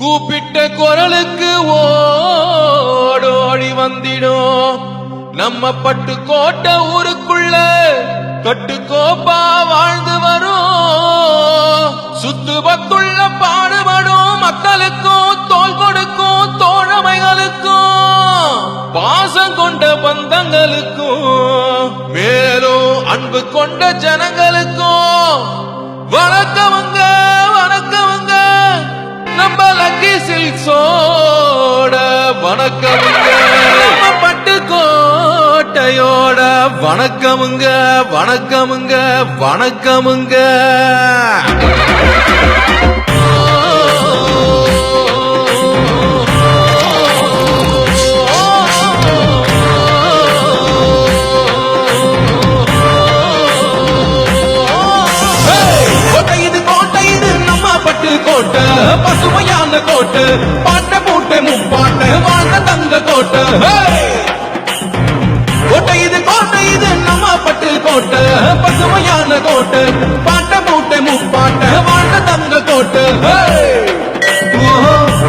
கூப்பிட்ட குரலுக்கு ஓடோடி வந்திடும். நம்ம பட்டு கோட்டை ஊருக்குள்ள கட்டுக்கோப்பா வாழ்ந்து வரும். சுத்துவத்துள்ள பாடுபடும் மக்களுக்கும் தோல் கொடுக்கும் தோழமைகளுக்கும் பாசம் கொண்ட பந்தங்களுக்கும் மேலும் அன்பு கொண்ட ஜனங்களுக்கும் வணக்கமுங்க லக்கி சோட வணக்கமுங்க. பட்டு கோட்டையோட வணக்கமுங்க வணக்கமுங்க வணக்கமுங்க. பசுமையான கோட்டு பாட்டை மூட்டை முப்பாட்டை வாழ்ந்த தங்க கோட்டு. கோட்டை இது கோட்டை இது நம்ம பட்டு கோட்டு. பசுமையான கோட்டு பாட்டை மூட்டை முப்பாட்டை வாழ்ந்த தங்க கோட்டு. ஹே!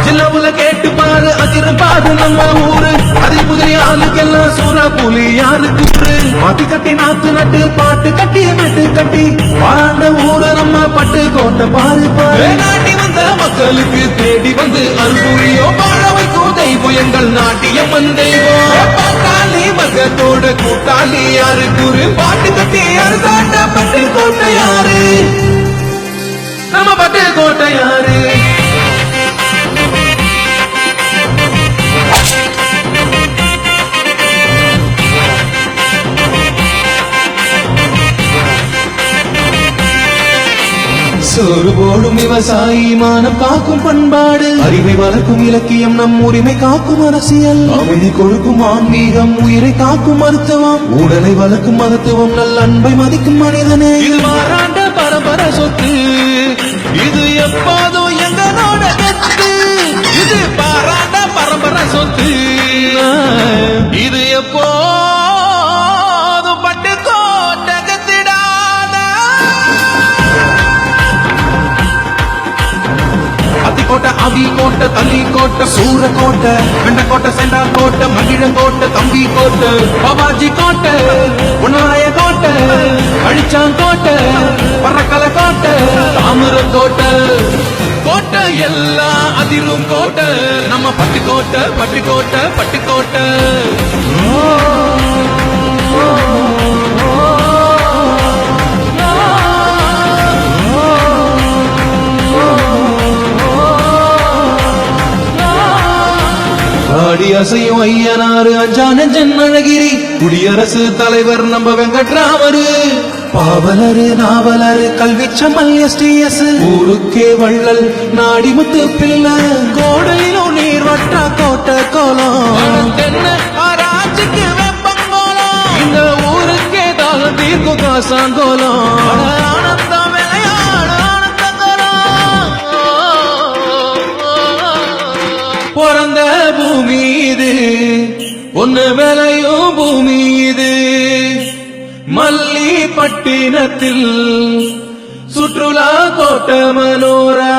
சின்னவுல கேட்டு பாரு அதிரும் பாரு நம்ம ஊரு. அதில் குதிரை ஆளுக்கெல்லாம் சூறா புலி யாருக்கு ஊரு மாத்தி கட்டி நாத்து நட்டு பாட்டு கட்டி நட்டு கட்டி. வாழ்ந்த ஊரு நம்ம பட்டு கோட்டை பாரு பாரு. நாட்டி தேடி வந்து அன்புரியோ வாழ வைக்கும் தெய்வம் எங்கள் நாட்டியம் தெய்வம் பாட்டாளி மகத்தோட கூட்டாளி யாரு குரு பாட்டு கட்டி யாரு? தாண்ட பட்டு கோட்டை யாரு? நம்ம பட்டு கோட்டை யாரு? சோறு போடும் விவசாயி மானம் காக்கும் பண்பாடு. அறிவை வளர்க்கும் இலக்கியம் நம் உரிமை காக்கும் அரசியல். அமைதி கொடுக்கும் ஆன்மீகம் உயிரை காக்கும் மருத்துவம். உடலை வளர்க்கும் மருத்துவம் நல்ல அன்பை மதிக்கும் மனிதனே. இது மாறாண்ட பரம்பர சொத்து. இது எப்போதும் கோட்டை தள்ளி கோட்டை சூர கோட்டை வெண்ட கோட்டை செண்டா கோட்டை மகிழ கோட்டை தம்பி கோட்டை பாபாஜி கோட்டை உணராய கோட்டை அழிச்சான் கோட்டை பறக்கல கோட்டை தாமிர கோட்டை கோட்டை எல்லாம் அதிரும் கோட்டை. நம்ம பட்டு கோட்டை பட்டு கோட்டை பட்டு கோட்டை ஆடி அசையும் ஐயனாறு அஞ்சான ஜன்னழகிரி குடியரசு தலைவர் நம்ம வெங்கட்ராமரு. பாவலரு நாவலரு கல்விச்சமல் எஸ்டிஎஸ் ஊருக்கே வள்ளல் நாடிமுத்து பிள்ளை. கோடையிலும் நீர் வட்ட கோட்டை கோலம் தென்ன ஆராய்ச்சிக்கு வெப்பங்கோலம் இந்த ஊருக்கே தாகம் தீர்க்கும் காசாங்கோலம் பூமி இது ஒன்னு விளையும் பூமி இது மல்லி பட்டினத்தில் சுற்றுலா கோட்ட மனோரா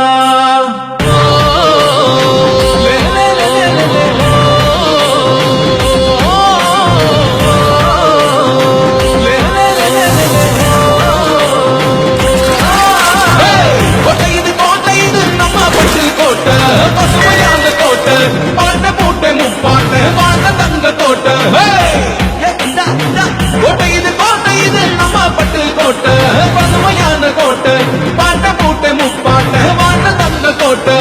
கோட்டை இது கோட்டை இது நம்ம பட்டு கோட்டை பசுமையான கோட்டை பாட்டை போட்டை முப்பாட்டை வாழ்ந்த தங்க கோட்டை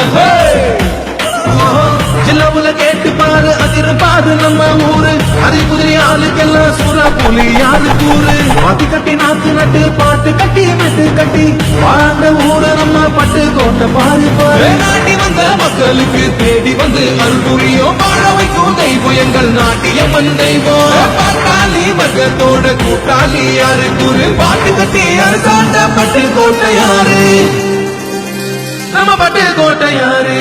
சின்னவுல கேட்டு பாரு அதிர பாரு நம்ம ஊரு அதில் குதிரை ஆளுக்கெல்லாம் சூறா புலி யாரு கூறு மாத்தி கட்டி நாத்து நட்டு பாட்டு கட்டி மெட்டு கட்டி வாழ்ந்த ஊரு நம்ம பட்டு கோட்டை பாரு பாரு நாட்டி வந்த மக்களுக்கு தேடி வந்து அன்புரியும் வாழ வைக்கும் எங்கள் நாட்டியம் தெய்வம் பாட்டாளி மகத்தோட கூட்டாளி யாரு குரு பாட்டு கட்டி யாரு தாண்ட பட்டு கோட்டை யாரு நம்ம பட்டு கோட்டை யாரு?